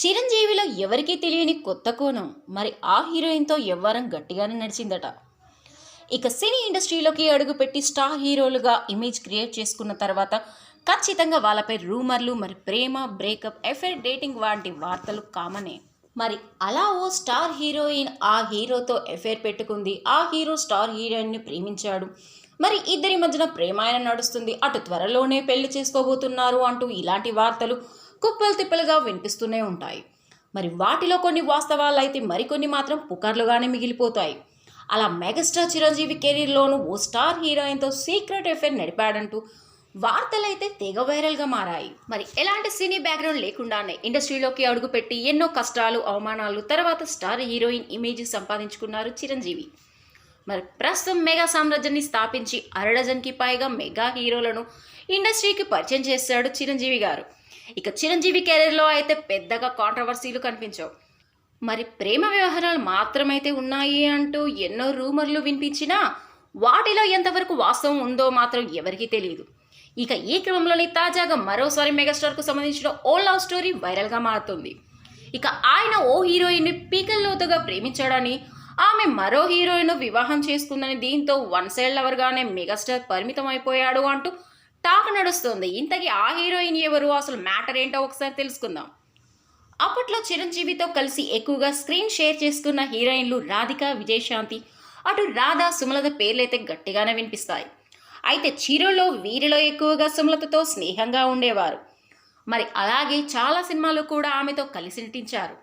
చిరంజీవిలో ఎవరికీ తెలియని కొత్త కోణం మరి ఆ హీరోయిన్తో ఎవ్వరం గట్టిగానే నడిచిందట. ఇక సినీ ఇండస్ట్రీలోకి అడుగుపెట్టి స్టార్ హీరోలుగా ఇమేజ్ క్రియేట్ చేసుకున్న తర్వాత ఖచ్చితంగా వాళ్ళపై రూమర్లు మరి ప్రేమ బ్రేకప్ ఎఫైర్ డేటింగ్ వంటి వార్తలు కామనే. మరి అలా ఓ స్టార్ హీరోయిన్ ఆ హీరోతో ఎఫైర్ పెట్టుకుంది. ఆ హీరో స్టార్ హీరోయిన్ని ప్రేమించాడు. మరి ఇద్దరి మధ్యన ప్రేమాయణ నడుస్తుంది. అటు త్వరలోనే పెళ్ళి చేసుకోబోతున్నారు అంటూ ఇలాంటి వార్తలు కుప్పలు తిప్పలుగా వినిపిస్తూనే ఉంటాయి. మరి వాటిలో కొన్ని వాస్తవాలు అయితే మరికొన్ని మాత్రం పుకార్లుగానే మిగిలిపోతాయి. అలా మెగాస్టార్ చిరంజీవి కెరీర్లోనూ ఓ స్టార్ హీరోయిన్తో సీక్రెట్ ఎఫైర్ నడిపాడంటూ వార్తలైతే తెగ వైరల్గా మారాయి. మరి ఎలాంటి సినీ బ్యాక్గ్రౌండ్ లేకుండానే ఇండస్ట్రీలోకి అడుగుపెట్టి ఎన్నో కష్టాలు అవమానాలు తర్వాత స్టార్ హీరోయిన్ ఇమేజ్ సంపాదించుకున్నారు చిరంజీవి. మరి ప్రస్తుతం మెగా సామ్రాజ్యాన్ని స్థాపించి అరడజన్కి పైగా మెగా హీరోలను ఇండస్ట్రీకి పరిచయం చేశాడు చిరంజీవి గారు. ఇక చిరంజీవి కెరీర్లో అయితే పెద్దగా కాంట్రవర్సీలు కనిపించవు. మరి ప్రేమ వ్యవహారాలు మాత్రమైతే ఉన్నాయి అంటూ ఎన్నో రూమర్లు వినిపించినా వాటిలో ఎంతవరకు వాస్తవం ఉందో మాత్రం ఎవరికీ తెలియదు ఇక ఈ క్రమంలోనే తాజాగా మరోసారి మెగాస్టార్కు సంబంధించిన ఓ లవ్ స్టోరీ వైరల్గా మారుతుంది. ఇక ఆయన ఓ హీరోయిన్ని పీకల్లోతుగా ప్రేమించాడని ఆమె మరో హీరోయిన్ వివాహం చేసుకుందని దీంతో వన్ సైడ్ లవర్గానే మెగాస్టార్ పరిమితం అయిపోయాడు అంటూ టాక్ నడుస్తుంది. ఇంతకీ ఆ హీరోయిన్ ఎవరు? అసలు మ్యాటర్ ఏంటో ఒకసారి తెలుసుకుందాం. అప్పట్లో చిరంజీవితో కలిసి ఎక్కువగా స్క్రీన్ షేర్ చేసుకున్న హీరోయిన్లు రాధిక విజయశాంతి. అటు రాధా సుమలత పేర్లైతే గట్టిగానే వినిపిస్తాయి. అయితే చిరులో వీరిలో ఎక్కువగా సుమలతతో స్నేహంగా ఉండేవారు. మరి అలాగే చాలా సినిమాలు కూడా ఆమెతో కలిసి నటించారు.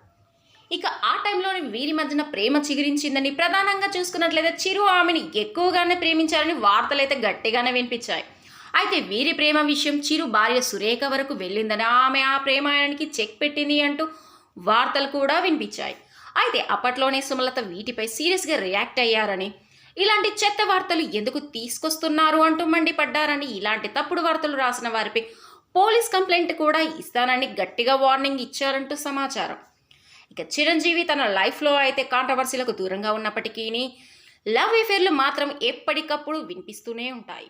ఇక ఆ టైంలో వీరి మధ్యన ప్రేమ చిగురించిందని ప్రధానంగా చూసుకున్నట్లయితే చిరు ఆమెని ఎక్కువగానే ప్రేమించారని వార్తలైతే గట్టిగానే వినిపించాయి. అయితే వీరి ప్రేమ విషయం చిరు భార్య సురేఖ వరకు వెళ్ళిందని ఆమె ఆ ప్రేమాయణానికి చెక్ పెట్టింది అంటూ వార్తలు కూడా వినిపించాయి. అయితే అప్పట్లోనే సుమలత వీటిపై సీరియస్గా రియాక్ట్ అయ్యారని ఇలాంటి చెత్త వార్తలు ఎందుకు తీసుకొస్తున్నారు అంటూ మండిపడ్డారని ఇలాంటి తప్పుడు వార్తలు రాసిన వారిపై పోలీస్ కంప్లైంట్ కూడా ఇస్తానని గట్టిగా వార్నింగ్ ఇచ్చారంటూ సమాచారం. ఇక చిరంజీవి తన లైఫ్లో అయితే కాంట్రవర్సీలకు దూరంగా ఉన్నప్పటికీ లవ్ అఫేర్లు మాత్రం ఎప్పటికప్పుడు వినిపిస్తూనే ఉంటాయి.